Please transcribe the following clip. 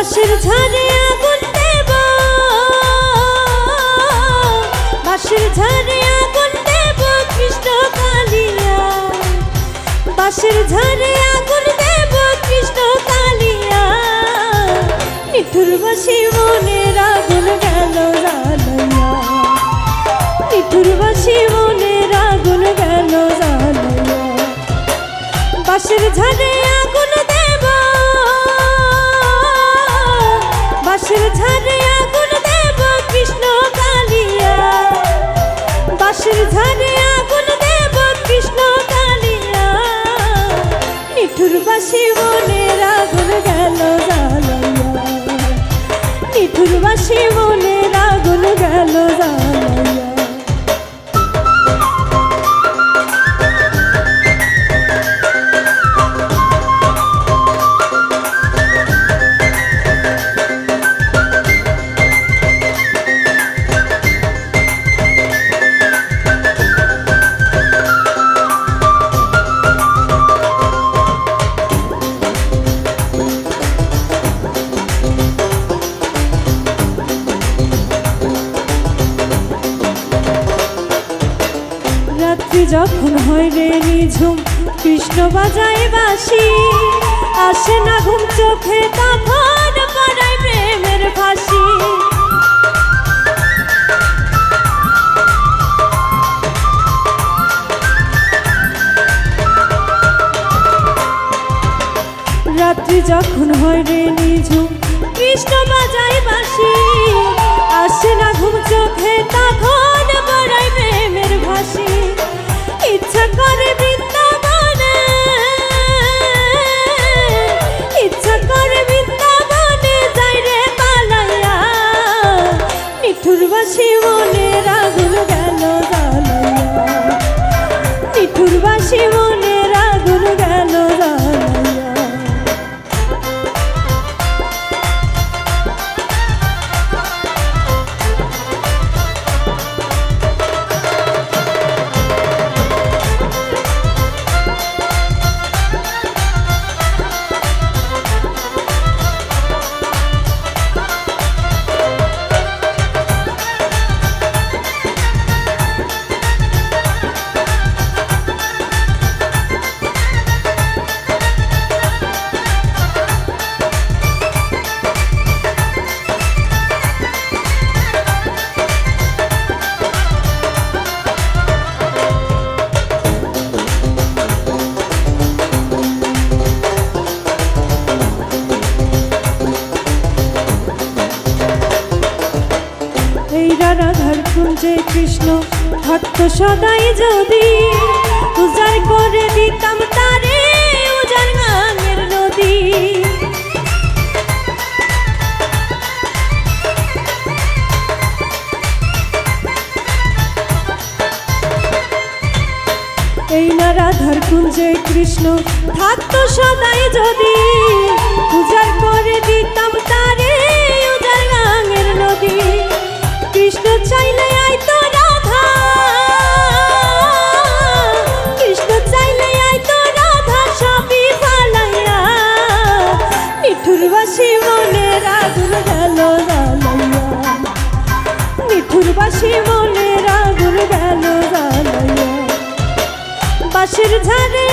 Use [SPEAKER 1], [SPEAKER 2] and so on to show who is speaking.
[SPEAKER 1] বাঁশের ঝাড়ে আগুন দেব। বাঁশের ঝাড়ে আগুন দেব কৃষ্ণ কালিয়া। বাঁশের ঝাড়ে আগুন দেব কৃষ্ণ কালিয়া। নিঠুর বাসি মনের আগুন গেল জ্বালাইয়া নিঠুর বাসি মনের আগুন গেল জ্বালাইয়া বাঁশের ঝাড়ে বাসি মনে রাগুন গেল জ্বালাইয়া নিঠুর বাসি মনের আগুন গেল জ্বালাইয়া যখন হয় রে নিঝুম, কৃষ্ণ বাজায় বাসি আসে না ঘুম, চোখে তখন পড়ায় প্রেমের ফাঁসি। রাত্রি যখন হয় রে নিঝুম, কৃষ্ণ বাজায় কুঞ্জে কৃষ্ণ থাকতো সদাই যদি উজাড় করে দিতাম তারে উজাড় গাঙের নদী। এই না রাধার কুঞ্জে কৃষ্ণ থাকতো সদাই যদি বাঁশের ঝাড়ে